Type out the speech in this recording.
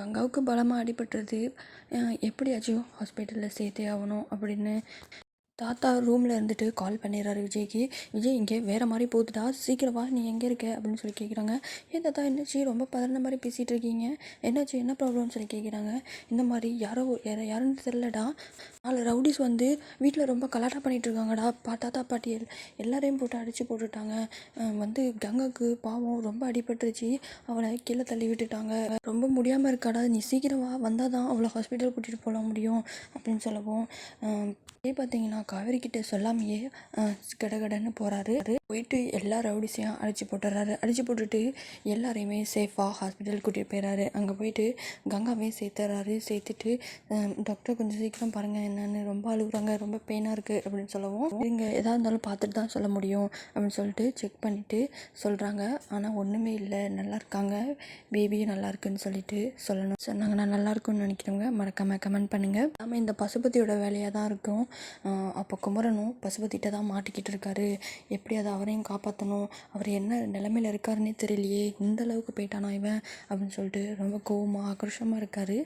கங்காவுக்கு பலமாக அடிபட்டுருது. எப்படியாச்சும் ஹாஸ்பிட்டலில் சேர்த்தே ஆகணும் அப்படின்னு தாத்தா ரூமில் இருந்துட்டு கால் பண்ணிடுறாரு விஜய்க்கு. விஜய் இங்கே வேறு மாதிரி போகுதுடா. சீக்கிரம் வா நீ எங்கே இருக்க? அப்படின்னு சொல்லி கேட்குறாங்க ஏன் தாத்தா என்னாச்சு? ரொம்ப பதறின மாதிரி பேசிகிட்டு இருக்கீங்க. என்னாச்சு? என்ன ப்ராப்ளம்னு சொல்லி கேட்குறாங்க இந்த மாதிரி யாரோ யார யாருன்னு தெரிலடா நாலு ரவுடிஸ் வந்து வீட்டில் ரொம்ப கலாட்டா பண்ணிகிட்டு இருக்காங்கடா. பா தாத்தா பாட்டி எல் எல்லாரையும் போட்டு அடித்து போட்டுட்டாங்க. வந்து கங்காக்கு பாவம் ரொம்ப அடிபட்டுருச்சு. அவளை கீழே தள்ளி விட்டுட்டாங்க. ரொம்ப முடியாமல் இருக்காடா. நீ சீக்கிரம் வா. வந்தால் தான் அவளை ஹாஸ்பிட்டல் கூட்டிகிட்டு போக முடியும் அப்படின்னு சொல்லவும். இதே பார்த்தீங்கன்னா காவேரி கிட்ட சொல்லாமையே கடகடன்னு போகிறாரு போயிட்டு எல்லா ரவுடிஸையும் அடித்து போட்டுறாரு. அடித்து போட்டுட்டு எல்லாரையுமே சேஃபாக ஹாஸ்பிட்டல் கூட்டிகிட்டு போயிடறாரு அங்கே போயிட்டு கங்காவையும் சேர்த்துறாரு. சேர்த்துட்டு டாக்டர் கொஞ்சம் சீக்கிரம் பாருங்கள் என்னென்னு ரொம்ப அழுகுறாங்க. ரொம்ப பெயினாக இருக்குது அப்படின்னு சொல்லவும் இங்கே எதாக இருந்தாலும் பார்த்துட்டு தான் சொல்ல முடியும் அப்படின்னு சொல்லிட்டு செக் பண்ணிவிட்டு சொல்கிறாங்க ஆனால் ஒன்றுமே இல்லை. நல்லா இருக்காங்க. பேபியும் நல்லா இருக்குன்னு சொல்லிட்டு சொல்லணும். சொன்னாங்கன்னா நல்லா இருக்கும்னு நினைக்கிறவங்க மறக்காமல் கமெண்ட் பண்ணுங்கள் நம்ம இந்த பசுபதியோட வேலையாக தான் இருக்கும் அப்போ குமரனும் பசுபதிகிட்ட தான் மாட்டிக்கிட்டு இருக்காரு. எப்படி அதை அவரையும் காப்பாற்றணும் அவர் என்ன நிலமையில இருக்காருன்னே தெரியலையே. இந்த அளவுக்கு போயிட்டானா இவன்? அப்படின்னு சொல்லிட்டு ரொம்ப கோவமாக ஆக்ரோஷமாக இருக்கார்.